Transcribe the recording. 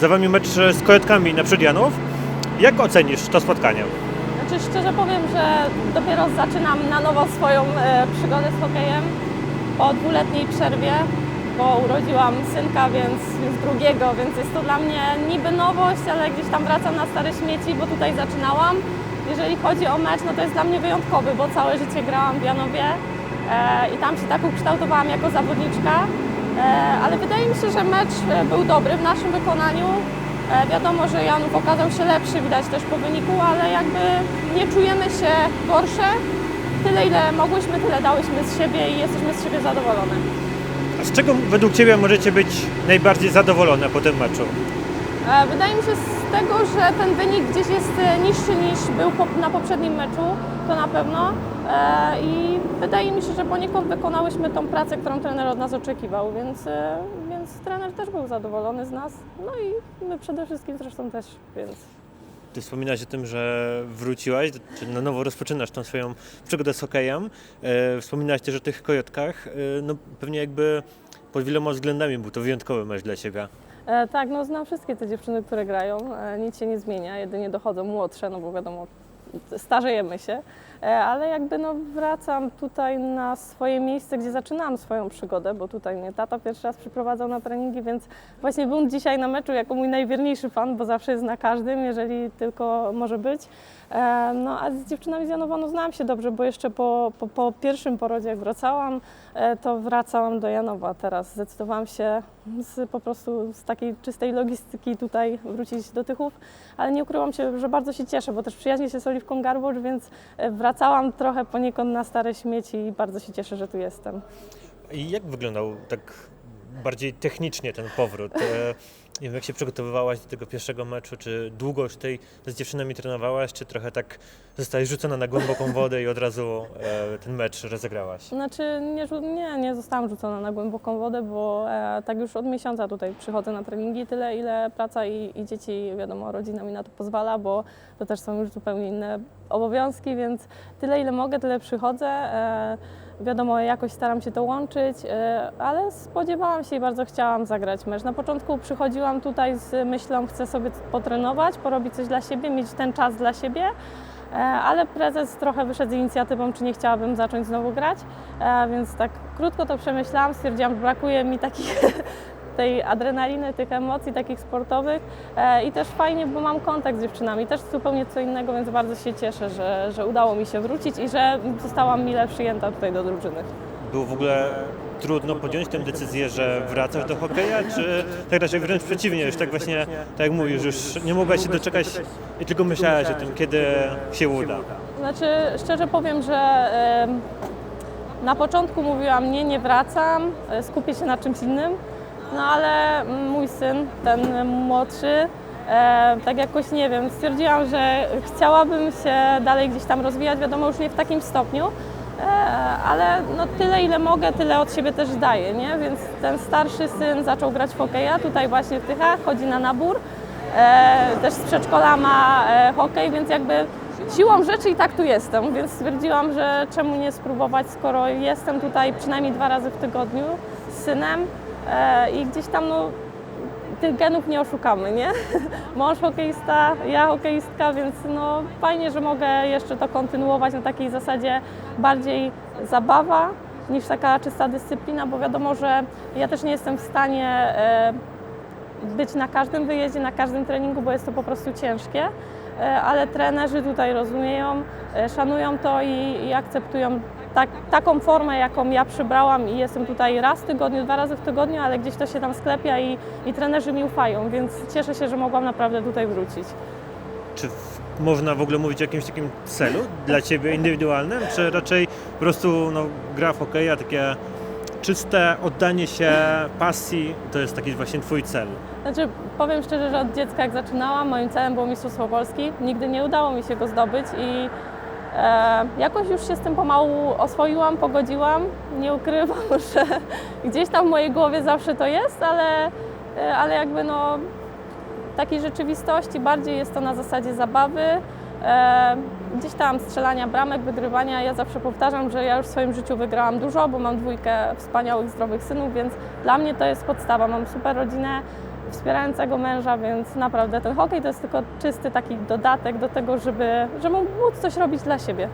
za Wami mecz z Kojotkami na Janów. Jak ocenisz to spotkanie? Znaczy szczerze powiem, że dopiero zaczynam na nowo swoją e, przygodę z hokejem po dwuletniej przerwie, bo urodziłam synka, więc, więc drugiego, więc jest to dla mnie niby nowość, ale gdzieś tam wracam na stare śmieci, bo tutaj zaczynałam. Jeżeli chodzi o mecz, no to jest dla mnie wyjątkowy, bo całe życie grałam w Janowie e, i tam się tak ukształtowałam jako zawodniczka. E, ale wydaje mi się, że mecz e, był dobry w naszym wykonaniu. E, Wiadomo, że Janów okazał się lepszy, widać też po wyniku, ale jakby nie czujemy się gorsze. Tyle, ile mogłyśmy, tyle dałyśmy z siebie i jesteśmy z siebie zadowolone. A z czego według Ciebie możecie być najbardziej zadowolone po tym meczu? Wydaje mi się z tego, że ten wynik gdzieś jest niższy niż był na poprzednim meczu, to na pewno. E, I wydaje mi się, że poniekąd wykonałyśmy tą pracę, którą trener od nas oczekiwał, więc, e, więc trener też był zadowolony z nas. No i my przede wszystkim zresztą też, więc. Ty wspominałaś o tym, że wróciłaś, czy na nowo rozpoczynasz tą swoją przygodę z hokejem. E, wspominałaś też o tych Kojotkach. No pewnie jakby pod wieloma względami był to wyjątkowy mecz dla Ciebie. E, tak, no znam wszystkie te dziewczyny, które grają. E, nic się nie zmienia, jedynie dochodzą młodsze, no bo wiadomo, starzejemy się. E, ale jakby no wracam tutaj na swoje miejsce, gdzie zaczynałam swoją przygodę, bo tutaj mnie tata pierwszy raz przyprowadzał na treningi, więc właśnie był dzisiaj na meczu jako mój najwierniejszy fan, bo zawsze jest na każdym, jeżeli tylko może być. E, No a z dziewczynami z Janowa no, znałam się dobrze, bo jeszcze po, po, po pierwszym porodzie jak wracałam, e, to wracałam do Janowa. Teraz zdecydowałam się z, po prostu z takiej czystej logistyki tutaj wrócić do Tychów, ale nie ukryłam się, że bardzo się cieszę, bo też przyjaźnię się z Oliwką Garbocz, więc e, wracałam trochę poniekąd na stare śmieci i bardzo się cieszę, że tu jestem. I jak wyglądał tak bardziej technicznie ten powrót? Nie wiem, jak się przygotowywałaś do tego pierwszego meczu? Czy długo już tutaj z dziewczynami trenowałaś, czy trochę tak zostałaś rzucona na głęboką wodę i od razu e, ten mecz rozegrałaś? Znaczy nie, nie, nie zostałam rzucona na głęboką wodę, bo e, tak już od miesiąca tutaj przychodzę na treningi, tyle ile praca i, i dzieci, wiadomo, rodzina mi na to pozwala, bo to też są już zupełnie inne obowiązki, więc tyle ile mogę, tyle przychodzę. E, wiadomo, jakoś staram się to łączyć, e, ale spodziewałam się i bardzo chciałam zagrać mecz. Na początku przychodziłam tutaj z myślą, chcę sobie potrenować, porobić coś dla siebie, mieć ten czas dla siebie. E, ale prezes trochę wyszedł z inicjatywą, czy nie chciałabym zacząć znowu grać, e, więc tak krótko to przemyślałam, stwierdziłam, że brakuje mi takich, tej adrenaliny, tych emocji takich sportowych e, i też fajnie, bo mam kontakt z dziewczynami, też zupełnie co innego, więc bardzo się cieszę, że, że udało mi się wrócić i że zostałam mile przyjęta tutaj do drużyny. Było w ogóle trudno podjąć tę decyzję, że wracasz do hokeja, czy tak raczej wręcz przeciwnie, już tak właśnie, tak jak mówisz, już nie mogłaś się doczekać i tylko myślałaś o tym, kiedy się uda. Znaczy, szczerze powiem, że na początku mówiłam nie, nie wracam, e, skupię się na czymś innym, no ale mój syn, ten młodszy, e, tak jakoś nie wiem, stwierdziłam, że chciałabym się dalej gdzieś tam rozwijać, wiadomo już nie w takim stopniu, ale no tyle ile mogę, tyle od siebie też daję, nie? Więc ten starszy syn zaczął grać w hokeja tutaj właśnie w Tychach, chodzi na nabór, e, też z przedszkola ma e, hokej, więc jakby siłą rzeczy i tak tu jestem, więc stwierdziłam, że czemu nie spróbować, skoro jestem tutaj przynajmniej dwa razy w tygodniu z synem e, i gdzieś tam no, tych genów nie oszukamy, nie? Mąż hokeista, ja hokeistka, więc no fajnie, że mogę jeszcze to kontynuować na takiej zasadzie bardziej zabawa niż taka czysta dyscyplina, bo wiadomo, że ja też nie jestem w stanie e, być na każdym wyjeździe, na każdym treningu, bo jest to po prostu ciężkie, E, ale trenerzy tutaj rozumieją, e, szanują to i, i akceptują tak, taką formę, jaką ja przybrałam i jestem tutaj raz w tygodniu, dwa razy w tygodniu, ale gdzieś to się tam sklepia i, i trenerzy mi ufają, więc cieszę się, że mogłam naprawdę tutaj wrócić. Czy można w ogóle mówić o jakimś takim celu dla Ciebie indywidualnym, czy raczej po prostu no, gra w hokeja, takie czyste oddanie się pasji, to jest taki właśnie Twój cel? Znaczy, powiem szczerze, że od dziecka jak zaczynałam, moim celem było Mistrzostwo Polski. Nigdy nie udało mi się go zdobyć i e, jakoś już się z tym pomału oswoiłam, pogodziłam. Nie ukrywam, że gdzieś tam w mojej głowie zawsze to jest, ale, e, ale jakby no takiej rzeczywistości bardziej jest to na zasadzie zabawy. E, gdzieś tam strzelania bramek, wygrywania. Ja zawsze powtarzam, że ja już w swoim życiu wygrałam dużo, bo mam dwójkę wspaniałych, zdrowych synów, więc dla mnie to jest podstawa. Mam super rodzinę, wspierającego męża, więc naprawdę ten hokej to jest tylko czysty taki dodatek do tego, żeby, żeby móc coś robić dla siebie.